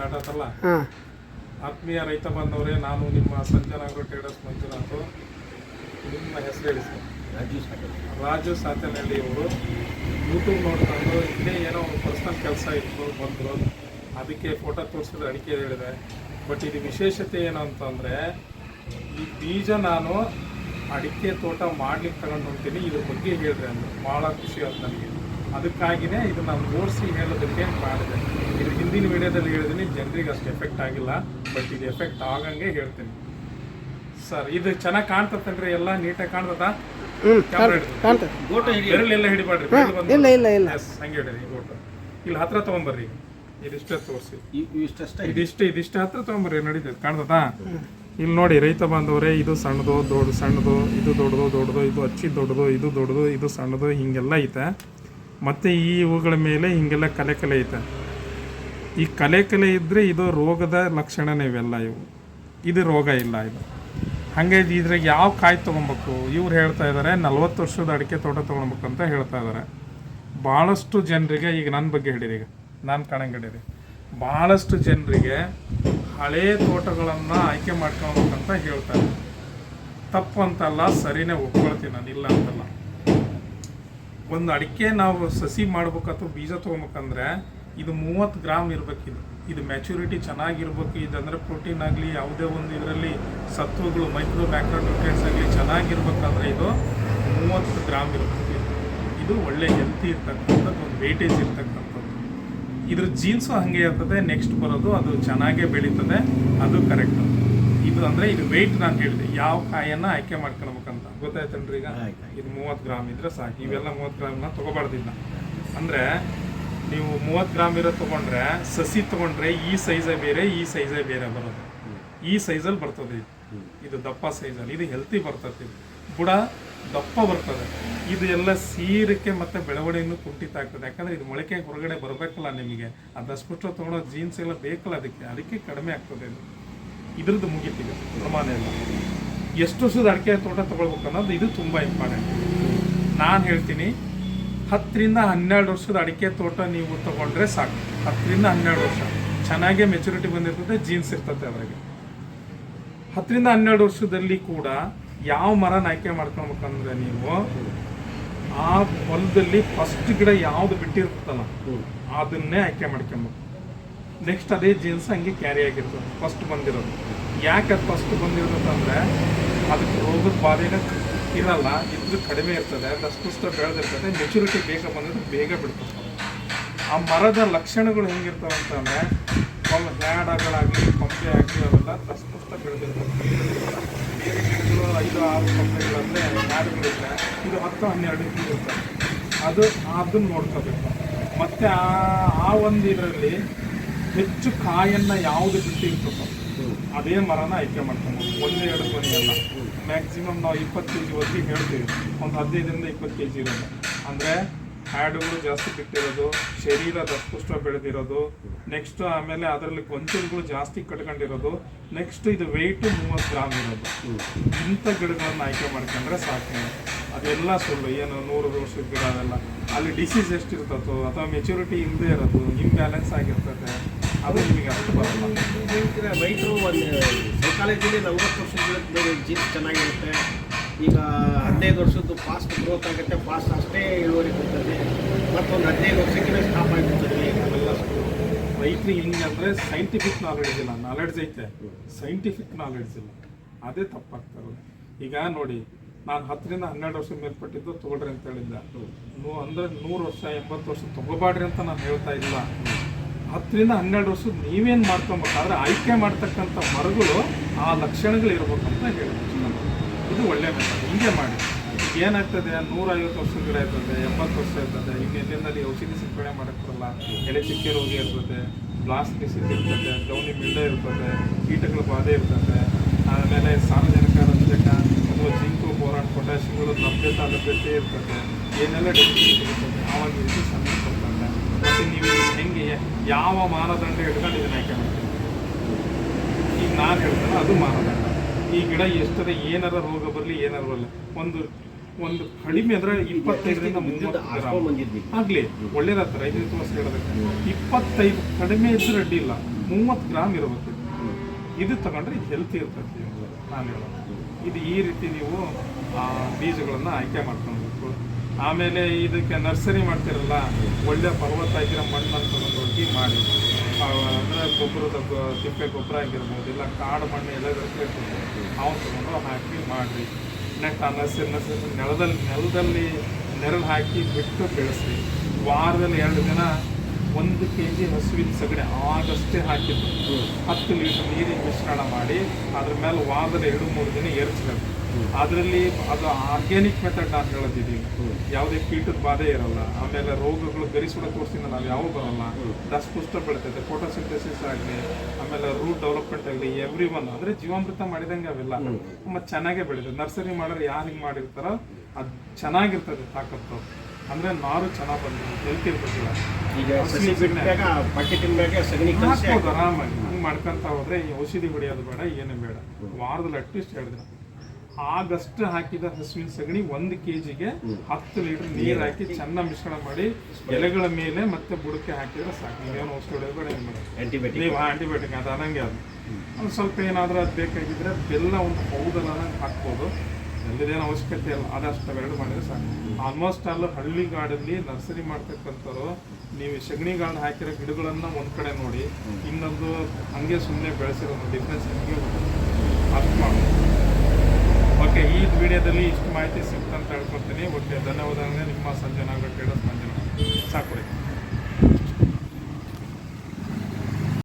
Start ಆತಲ್ಲ ಹಾಂ. ಆತ್ಮೀಯ ರೈತ ಬಂದವರೇ ನಾನು ನಿಮ್ಮ ಸಂಜನಾ ಆಗ್ರೋ ಟ್ರೇಡರ್ಸ್ ಮಂಜುನಾಥ್ ನಿಮ್ಮ ಹೆಸರು ಹೇಳಿ ಸರ್. ರಾಜು ರಾಜು ಸಾತನಹಳ್ಳಿ ಅವರು. ಯೂಟ್ಯೂಬ್ ನೋಡ್ಕೊಂಡು ಇಲ್ಲೇ ಏನೋ ಒಂದು ಪರ್ಸ್ನಲ್ ಕೆಲಸ ಇತ್ತು ಬಂದರು. ಅದಕ್ಕೆ ಫೋಟೋ ತೋರಿಸಿದ್ರೆ ಅಡಿಕೆ ಹೇಳಿದೆ. ಬಟ್ ಇದು ವಿಶೇಷತೆ ಏನು ಅಂತಂದರೆ ಈ ಬೀಜ ನಾನು ಅಡಿಕೆ ತೋಟ ಮಾಡ್ಲಿಕ್ಕೆ ತಗೊಂಡು ಹೋಗ್ತೀನಿ ಇದ್ರ ಬಗ್ಗೆ ಹೇಳಿದೆ ಅಂದರು. ಭಾಳ ಖುಷಿ ಆಯ್ತು ನನಗೆ. ಅದಕ್ಕಾಗಿಯೇ ಇದು ನಾವು ಓಡಿಸಿ ಹೇಳೋದಕ್ಕೆ ಮಾಡಿದೆ? ಇದು ಹಿಂದಿನ ವಿಡಿಯೋದಲ್ಲಿ ಹೇಳಿದೀನಿ ಜನರಿಗೆ ಅಷ್ಟು ಎಫೆಕ್ಟ್ ಆಗಿಲ್ಲ ಬಟ್ ಇದು ಎಫೆಕ್ಟ್ ಆಗಂಗೆ ಹೇಳ್ತೀನಿ. ಸರ್ ಇದು ಚೆನ್ನಾಗಿ ಕಾಣ್ತತ್ತಲ್ರಿ ಎಲ್ಲ ನೀಟಾಗಿ ಕಾಣ್ತದ? ಎಲ್ಲ ಹಿಡಿಬಾಡ್ರಿ ಇಲ್ಲ ಇಲ್ಲ ಇಲ್ಲ. ಹಂಗೆ ಹಿಡೀರಿ ಇಲ್ಲಿ ಹತ್ರ ತಗೊಂಬರ್ರಿ. ಇದಿಷ್ಟೇ ತೋರಿಸಿ. ಇಷ್ಟಷ್ಟ ಇದಿಷ್ಟು ಇದಿಷ್ಟು ಹತ್ರ ತಗೊಂಬರ್ರಿ ನಡೀತದೆ. ಕಾಣ್ತದಾ? ಇಲ್ಲಿ ನೋಡಿ ರೈತ ಬಾಂಧವರೇ ಇದು ಸಣ್ಣದು ದೊಡ್ಡ ಸಣ್ಣದು ಇದು ದೊಡ್ಡದು ದೊಡ್ಡದು ಇದು ಅಚ್ಚಿ ದೊಡ್ಡದು ಇದು ದೊಡ್ಡದು ಇದು ಸಣ್ಣದು ಹಿಂಗೆಲ್ಲ ಐತೆ. ಮತ್ತು ಈ ಇವುಗಳ ಮೇಲೆ ಹೀಗೆಲ್ಲ ಕಲೆ ಕಲೆ ಐತೆ. ಈ ಕಲೆ ಕಲೆ ಇದ್ದರೆ ಇದು ರೋಗದ ಲಕ್ಷಣನೇ ಇವೆಲ್ಲ ಇವು. ಇದು ರೋಗ ಇಲ್ಲ ಇದು. ಹಾಗೆ ಇದ್ರಾಗ ಯಾವ ಕಾಯಿ ತೊಗೊಬೇಕು? ಇವ್ರು ಹೇಳ್ತಾ ಇದ್ದಾರೆ ನಲ್ವತ್ತು ವರ್ಷದ ಅಡಿಕೆ ತೋಟ ತೊಗೊಳ್ಬೇಕು ಅಂತ ಹೇಳ್ತಾ ಇದ್ದಾರೆ ಭಾಳಷ್ಟು ಜನರಿಗೆ, ಈಗ ನನ್ನ ಬಗ್ಗೆ ಹೇಳಿರಿ ಈಗ, ನಾನು ಕಾಣಂಗೆ ಹಿಡೀರಿ ಭಾಳಷ್ಟು ಜನರಿಗೆ ಹಳೇ ತೋಟಗಳನ್ನು ಆಯ್ಕೆ ಮಾಡ್ಕೊಳ್ಬೇಕಂತ ಹೇಳ್ತಾರೆ ತಪ್ಪು ಅಂತಲ್ಲ, ಸರಿನೇ ಒಪ್ಕೊಳ್ತೀನಿ ನಾನು, ಇಲ್ಲ ಅಂತಲ್ಲ. ಒಂದು ಅಡಿಕೆ ನಾವು ಸಸಿ ಮಾಡ್ಬೇಕು ಅಥವಾ ಬೀಜ ತೊಗೊಬೇಕಂದ್ರೆ ಇದು ಮೂವತ್ತು ಗ್ರಾಮ್ ಇರಬೇಕು ಇದು. ಮ್ಯಾಚುರಿಟಿ ಚೆನ್ನಾಗಿರ್ಬೇಕು. ಇದಂದ್ರೆ ಪ್ರೋಟೀನ್ ಆಗಲಿ, ಯಾವುದೇ ಒಂದು ಇದರಲ್ಲಿ ಸತ್ವಗಳು ಮೈಕ್ರೋ ಮ್ಯಾಕ್ರೋ ನ್ಯೂಟ್ರಿಯೆಂಟ್ಸ್ ಆಗಲಿ ಚೆನ್ನಾಗಿರ್ಬೇಕಂದ್ರೆ ಇದು ಮೂವತ್ತು ಗ್ರಾಮ್ ಇರಬೇಕು ಇದು. ಇದು ಒಳ್ಳೆ ಹೆಲ್ತಿ ಇರ್ತಕ್ಕಂಥದ್ದು, ಒಂದು ವೇಟೇಜ್ ಇರ್ತಕ್ಕಂಥದ್ದು. ಇದ್ರ ಜೀನ್ಸು ಹಾಗೆ ಇರ್ತದೆ ನೆಕ್ಸ್ಟ್ ಬರೋದು ಅದು ಚೆನ್ನಾಗೇ ಬೆಳೀತದೆ, ಅದು ಕರೆಕ್ಟ್ ಇದು ಅಂದರೆ ಇದು ವೆಯ್ಟ್ ನಾನು ಹೇಳಿದೆ. ಯಾವ ಕಾಯನ್ನು ಆಯ್ಕೆ ಮಾಡ್ಕೊಳ್ಬೇಕಂತ. ಗೊತ್ತಾಯ್ತಲ್ರಿ ಈಗ. ಇದು ಮೂವತ್ತು ಗ್ರಾಮ್ ಇದ್ರೆ ಸಾಕು. ಇವೆಲ್ಲ ಮೂವತ್ತು ಗ್ರಾಮ್ನ ತೊಗೋಬಾರ್ದಿಲ್ಲ. ಅಂದರೆ ನೀವು ಮೂವತ್ತು ಗ್ರಾಮ್ ಇರೋ ತಗೊಂಡ್ರೆ ಸಸಿ ತಗೊಂಡ್ರೆ ಈ ಸೈಜೇ ಬೇರೆ ಈ ಸೈಜೇ ಬೇರೆ ಬರೋದು. ಈ ಸೈಜಲ್ಲಿ ಬರ್ತದೆ ಇದು. ಇದು ದಪ್ಪ ಸೈಜಲ್ಲಿ ಇದು ಹೆಲ್ತಿ ಬರ್ತದೆ ಬುಡ ದಪ್ಪ ಬರ್ತದೆ. ಇದು ಎಲ್ಲ ಸೀರಕ್ಕೆ ಮತ್ತು ಬೆಳವಣಿಗೆ ಕುಂಠಿತ ಆಗ್ತದೆ. ಯಾಕಂದ್ರೆ ಇದು ಮೊಳಕೆ ಹೊರಗಡೆ ಬರಬೇಕಲ್ಲ ನಿಮಗೆ. ದಸ್ಪುಷ್ಟ ತೊಗೊಳೋ ಜೀನ್ಸ್ ಎಲ್ಲ ಬೇಕಲ್ಲ ಅದಕ್ಕೆ. ಅದಕ್ಕೆ ಕಡಿಮೆ ಆಗ್ತದೆ ಇದು. ಇದ್ರದ್ದು ಮುಗಿತೀವಿ ಪ್ರಮಾಣ ಎಲ್ಲ. ಎಷ್ಟು ವರ್ಷದ ಅಡಿಕೆ ತೋಟ ತಗೊಳ್ಬೇಕು ಅನ್ನೋದು ಇದು ತುಂಬ ಇಂಪಾರ್ಟೆಂಟ್ ನಾನು ಹೇಳ್ತೀನಿ ಹತ್ತರಿಂದ ಹನ್ನೆರಡು ವರ್ಷದ ಅಡಿಕೆ ತೋಟ ನೀವು ತೊಗೊಂಡ್ರೆ ಸಾಕು. ಹತ್ತರಿಂದ ಹನ್ನೆರಡು ವರ್ಷ. ಚೆನ್ನಾಗೇ ಮೆಚುರಿಟಿ ಬಂದಿರ್ತದೆ ಜೀನ್ಸ್ ಇರ್ತದೆ ಅದ್ರಾಗೆ ಹತ್ತರಿಂದ ಹನ್ನೆರಡು ವರ್ಷದಲ್ಲಿ ಕೂಡ ಯಾವ ಮರನ ಆಯ್ಕೆ ಮಾಡ್ಕೊಬೇಕಂದ್ರೆ ನೀವು ಆ ಹೊಲದಲ್ಲಿ ಫಸ್ಟ್ ಗಿಡ ಯಾವ್ದು ಬಿಟ್ಟಿರ್ತದಲ್ಲ ಅದನ್ನೇ ಆಯ್ಕೆ ಮಾಡ್ಕೊಬೇಕು ನೆಕ್ಸ್ಟ್ ಅದೇ ಜೀನ್ಸ್ ಹಂಗೆ ಕ್ಯಾರಿ ಆಗಿರ್ತದೆ ಫಸ್ಟ್ ಬಂದಿರೋದು. ಯಾಕೆ ಅದು ಫಸ್ಟ್ ಬಂದಿರೋದಂದ್ರೆ ಅದಕ್ಕೆ ರೋಗದ ಬಾಧೆನ ಇರಲ್ಲ, ಇದ್ರ ಕಡಿಮೆ ಇರ್ತದೆ ದಷ್ಟುಷ್ಟ ಬೆಳೆದಿರ್ತದೆ ಮೆಚುರಿಟಿ ಬೇಗ ಬಂದಿದ್ದು ಬೇಗ ಬಿಡ್ತದೆ. ಆ ಮರದ ಲಕ್ಷಣಗಳು ಹೆಂಗಿರ್ತವೆ ಅಂತಂದರೆ ಕೊಂಬ ಹ್ಯಾಡಗಳಾಗಲಿ ಕೊಂಬೆ ಆಗಲಿ, ಅವೆಲ್ಲ ದಷ್ಟುಷ್ಟ ಬೆಳೆದಿರ್ತವೆ. ಬೇರೆ ಗಿಡಗಳು ಐದು, ಆರು ಕೊಂಬೆಗಳಂದ್ರೆ ಹ್ಯಾಡ್ಗಳಿದ್ರೆ ಇದು ಹತ್ತು, ಹನ್ನೆರಡು ಇರ್ತವೆ ಅದು ಅದನ್ನು ನೋಡ್ಕೋಬೇಕು. ಮತ್ತು ಆ ಒಂದು ಇದರಲ್ಲಿ ಹೆಚ್ಚು ಕಾಯನ್ನ ಯಾವುದು ಬಿಟ್ಟಿರ್ತದೋ ಅದೇ ಮರನ ಆಯ್ಕೆ ಮಾಡ್ಕೊಬೋದು ಒಂದೇ ಎರಡು ಕೊನೆಯಲ್ಲ ಮ್ಯಾಕ್ಸಿಮಮ್ ನಾವು ಇಪ್ಪತ್ತು ಕೆ ಜಿ ವರೆಗೆ ಹೇಳ್ತೀವಿ. ಒಂದು ಹದಿನೈದರಿಂದ ಇಪ್ಪತ್ತು ಕೆ ಜಿ ಇರೋದು. ಅಂದರೆ ಹ್ಯಾಡುಗಳು ಜಾಸ್ತಿ ಬಿಟ್ಟಿರೋದು, ಶರೀರ ದಸ್ಪುಷ್ಟ ಬೆಳೆದಿರೋದು ನೆಕ್ಸ್ಟ್ ಆಮೇಲೆ ಅದರಲ್ಲಿ ಗೊಂಚಲುಗಳು ಜಾಸ್ತಿ ಕಟ್ಕೊಂಡಿರೋದು ನೆಕ್ಸ್ಟ್ ಇದು ವೆಯ್ಟು ಮೂವತ್ತು ಗ್ರಾಮ್ ಇರೋದು. ಇಂಥ ಗಿಡಗಳನ್ನು ಆಯ್ಕೆ ಮಾಡ್ಕೊಂಡ್ರೆ ಸಾಕು. ಅದೆಲ್ಲ ಸುಳ್ಳು. ಏನು ನೂರು ವರ್ಷದ ಗಿಡ ಅದೆಲ್ಲ. ಅಲ್ಲಿ ಡಿಸೀಸ್ ಎಷ್ಟು ಇರ್ತದೋ ಅಥವಾ ಮೆಚುರಿಟಿ ಇಲ್ಲದೆ ಇರೋದು ಇಂಬ್ಯಾಲೆನ್ಸ್ ಆಗಿರ್ತದೆ ಅದು ನಿಮಗೆ ಅಷ್ಟು ಬರಲ್ಲ ರೈತರು ಒಂದು ಸೈಕಾಲಜಿಲಿ ನಲ್ವತ್ತು ವರ್ಷದ ಜೀನ್ಸ್ ಚೆನ್ನಾಗಿರುತ್ತೆ. ಈಗ ಹದಿನೈದು ವರ್ಷದ್ದು ಫಾಸ್ಟ್ ಗ್ರೋತ್ ಆಗುತ್ತೆ. ಫಾಸ್ಟ್ ಅಷ್ಟೇ ಇಳುವರಿ ಕೊಡ್ತದೆ ಮತ್ತೊಂದು ಹದಿನೈದು ವರ್ಷಕ್ಕೆ ಸ್ಟಾಪ್ ಆಗಿರ್ತದೆ ಅವೆಲ್ಲ ರೈತರಿಗೆ ಹಿಂಗೆ ಅಂದರೆ ಸೈಂಟಿಫಿಕ್ ನಾಲೆಡ್ಜ್ ಇಲ್ಲ. ನಾಲೆಡ್ಜ್ ಐತೆ. ಸೈಂಟಿಫಿಕ್ ನಾಲೆಡ್ಜ್ ಇಲ್ಲ. ಅದೇ ತಪ್ಪಾಗ್ತಾರೆ ಈಗ ನೋಡಿ ನಾನು ಹತ್ತರಿಂದ ಹನ್ನೆರಡು ವರ್ಷ ಮೇಲ್ಪಟ್ಟಿದ್ದು ತಗೊಳ್ರಿ ಅಂತ ಹೇಳಿದ್ದೆ. ನೂ ಅಂದರೆ ನೂರು ವರ್ಷ ಎಂಬತ್ತು ವರ್ಷ ತಗೋಬಾಡ್ರಿ ಅಂತ ನಾನು ಹೇಳ್ತಾ ಇಲ್ಲ. ಹತ್ತರಿಂದ ಹನ್ನೆರಡು ವರ್ಷದ ನೀವೇನು ಮಾಡ್ಕೊಬೇಕಾದ್ರೆ ಆಯ್ಕೆ ಮಾಡ್ತಕ್ಕಂಥ ಮರಗಳು ಆ ಲಕ್ಷಣಗಳು ಇರ್ಬೇಕಂತ ಅಂತ ಹೇಳ್ಬೋದು ಇದು ಒಳ್ಳೆಯ ಮೆಥಡ್ ಹಿಂಗೆ ಮಾಡಿ. ಏನಾಗ್ತದೆ? ನೂರೈವತ್ತು ವರ್ಷ ಗಿಡ ಇರ್ತದೆ, ಎಂಬತ್ತು ವರ್ಷ ಇರ್ತದೆ ಈಗ ಎಲ್ಲಿಂದಲ್ಲಿ ಔಷಧಿ ಸಿಂಪಡಣೆ ಮಾಡೋಕ್ಕಲ್ಲ ಎಲೆ ಚಿಕ್ಕ ರೋಗಿ ಇರ್ತದೆ ಬ್ಲಾಸ್ಟ್ ಡಿಸೀಸ್ ಇರ್ತದೆ ಡೌನಿ ಬಿಲ್ಡ ಇರ್ತದೆ, ಕೀಟಗಳ ಬಾಧೆ ಇರ್ತದೆ, ಆಮೇಲೆ ಸಾರ್ವಜನಿಕ ರಂಜಕ ಅಥವಾ ಜಿಂಕು ಬೋರಾಟ್ ಪೊಟ್ಯಾಷಿಯಂಗಳು ಲಭ್ಯತೆ ಲಭ್ಯತೆ ಇರ್ತದೆ, ಏನೆಲ್ಲ ಡಿಸೀಸ್ ಇರ್ತದೆ ಆವಾಗ ಸಂಬಂಧಪಡ್ತದೆ ಮತ್ತು ನೀವು ಹೆಂಗೆ ಯಾವ ಮಾನದಂಡ ಇಟ್ಕೊಂಡು ಇದನ್ನ ಆಯ್ಕೆ ಮಾಡ್ತೀವಿ ಈಗ ನಾನು ಹೇಳ್ತೇನೆ ಅದು ಮಾನದಂಡ. ಈ ಗಿಡ ಎಷ್ಟರ ಏನಾರ ರೋಗ ಬರಲಿ ಏನಾರ ಬರಲಿ ಒಂದು ಒಂದು ಕಡಿಮೆ ಅಂದ್ರೆ ಇಪ್ಪತ್ತೈದರಿಂದ ಮೂವತ್ತು ಆಗ್ಲಿ ಒಳ್ಳೇದಾಗ್ತದೆ ಐದು ವರ್ಷ ಹೇಳೋದಕ್ಕೆ ಇಪ್ಪತ್ತೈದು ಕಡಿಮೆ ಇದ್ರೆ ಅಡ್ಡಿ ಇಲ್ಲ. ಮೂವತ್ತು ಗ್ರಾಮ್ ಇರಬೇಕು. ಇದು ತಗೊಂಡ್ರೆ ಹೆಲ್ತಿ ಇರ್ತೈತಿ ನಾನು ಹೇಳೋದು. ಇದು ಈ ರೀತಿ ನೀವು ಆ, ಬೀಜಗಳನ್ನ ಆಯ್ಕೆ ಮಾಡ್ಕೊಳ್ಬೇಕು. ಆಮೇಲೆ ಇದಕ್ಕೆ ನರ್ಸರಿ ಮಾಡ್ತಿರಲ್ಲ, ಒಳ್ಳೆ ಪರ್ವತ ಆಗಿರೋ ಮಣ್ಣನ್ನು ತಗೊಂಡು ಹೋಗಿ ಮಾಡಿ. ಅಂದರೆ ಗೊಬ್ಬರದ ತಿಪ್ಪೆ ಗೊಬ್ಬರ ಆಗಿರ್ಬೋದು, ಇಲ್ಲ ಕಾಡು ಮಣ್ಣು ಎಲೆಗಳಿಗೆ ಅವ್ನು ತಗೊಂಡು ಹಾಕಿ ಮಾಡಿರಿ. ನೆಕ್ಸ್ಟ್ ಆ ನರ್ಸರಿ ನರ್ಸರಿ ನೆಲದಲ್ಲಿ ನೆಲದಲ್ಲಿ ನೆರಳು ಹಾಕಿ ಬಿಟ್ಟು ಬೆಳೆಸ್ರಿ. ವಾರದಲ್ಲಿ ಎರಡು ದಿನ ಒಂದು ಕೆ ಜಿ ಹಸುವಿನ ಸಗಣಿ ಆಗಷ್ಟೇ ಹಾಕಿದ್ದು ಹತ್ತು ಲೀಟರ್ ನೀರಿನ ಮಿಶ್ರಣ ಮಾಡಿ ಅದ್ರ ಮೇಲೆ ವಾದರೆ ಎರಡು ಮೂರು ದಿನ ಎರಚಬೇಕು. ಅದರಲ್ಲಿ ಅದು ಆರ್ಗ್ಯಾನಿಕ್ ಮೆಥಡ್ ನಾನು ಹೇಳದಿದ್ದೀನಿ ಯಾವುದೇ ಕೀಟದ ಬಾಧೆ ಇರಲ್ಲ. ಆಮೇಲೆ ರೋಗಗಳು ಗರಿಸುಡ ತೋರಿಸಿದ ನಾವು ಯಾವ ಬರಲ್ಲ. ದಸ್ಪುಷ್ಟ ಬೆಳಿತೈತೆ ಫೋಟೋಸಿಂಥೆಸಿಸ್ ಆಗಲಿ ಆಮೇಲೆ ರೂಟ್ ಡೆವಲಪ್ಮೆಂಟ್ ಆಗಲಿ ಎವ್ರಿ ಒನ್ ಅಂದರೆ ಜೀವಾಮೃತ ಮಾಡಿದಂಗೆ ಅವೆಲ್ಲ ತುಂಬ ಚೆನ್ನಾಗೇ ಬೆಳೀತದೆ. ನರ್ಸರಿ ಮಾಡೋರು ಯಾರು ಹಿಂಗೆ ಮಾಡಿರ್ತಾರೋ ಅದು ಚೆನ್ನಾಗಿರ್ತದೆ ತಾಕತ್ತು. ಅಂದರೆ ನಾರು ಚೆನ್ನಾಗಿ ಬಂದಿದೆ ಇರ್ತದಿಲ್ಲ ಈಗ ಸಸಿ ಬಿಟ್ಟಾಗ ಬಕೆಟಿನ ಮ್ಯಾಗೆ ಸಗಣಿ ಕಲಸಿ ಹಾಕ್ಬೋದು ಆರಾಮಾಗಿ. ಹಂಗೆ ಮಾಡ್ಕೊಂತ ಹೋದ್ರೆ ಈ ಔಷಧಿ ಹೊಡಿಯೋದು ಬೇಡ ಏನು ಬೇಡ. ವಾರದಲ್ಲಿ ಅಟ್ಲೀಸ್ಟ್ ಎರಡು ದಿನ. ಆಗಸ್ಟ್ ಹಾಕಿದ ಹಸುವಿನ ಸಗಣಿ ಒಂದು ಕೆ ಜಿಗೆ ಹತ್ತು ಲೀಟರ್ ನೀರು ಹಾಕಿ ಚೆನ್ನಾಗಿ ಮಿಶ್ರಣ ಮಾಡಿ ಎಲೆಗಳ ಮೇಲೆ ಮತ್ತೆ ಬುಡಕ್ಕೆ ಹಾಕಿದ್ರೆ ಸಾಕು. ನೀವೇನು ಔಷಧಿ ಹೊಡೆಯೋದು ಬೇಡ ಏನು ಮಾಡೋದು ಆಂಟಿಬಯೋಟಿಕ್ ನೀವು ಆಂಟಿಬಯೋಟಿಕ್ ಅದು ಅದಂಗೆ ಅದು ಒಂದು ಸ್ವಲ್ಪ ಏನಾದರೂ ಅದು ಬೇಕಾಗಿದ್ರೆ ಬೆಲ್ಲ ಒಂದು ಪೌಡರ್ ಹಾಕ್ಬೋದು. ಬೆಲ್ಲದೇನು ಅವಶ್ಯಕತೆ ಇಲ್ಲ. ಆದಷ್ಟು ಅವೆರಡು ಮಾಡಿದ್ರೆ ಸಾಕು. ಆಲ್ಮೋಸ್ಟ್ ಆಲ್ ಹಳ್ಳಿಗಾಡಲ್ಲಿ ನರ್ಸರಿ ಮಾಡ್ತಕ್ಕಂಥವ್ರು, ನೀವು ಸಗಣಿಗಾಡು ಹಾಕಿರೋ ಗಿಡಗಳನ್ನು ಒಂದು ಕಡೆ ನೋಡಿ, ಇನ್ನೊಂದು ಹಂಗೆ ಸುಮ್ಮನೆ ಬೆಳೆಸಿರೋ ಡಿಫ್ರೆನ್ಸ್ ನಿಮಗೆ ಅರ್ಥ ಮಾಡಿ. ಓಕೆ ಈ ವಿಡಿಯೋದಲ್ಲಿ ಇಷ್ಟು ಮಾಹಿತಿ ಸಿಕ್ತಂತ ಹೇಳ್ಕೊಡ್ತೀನಿ. ಓಕೆ ಧನ್ಯವಾದ ನಿಮ್ಮ ಸಂಜನಾ ಟ್ರೇಡರ್ಸ್ ಮಂಜುನಾಥ್ ಸಾಕು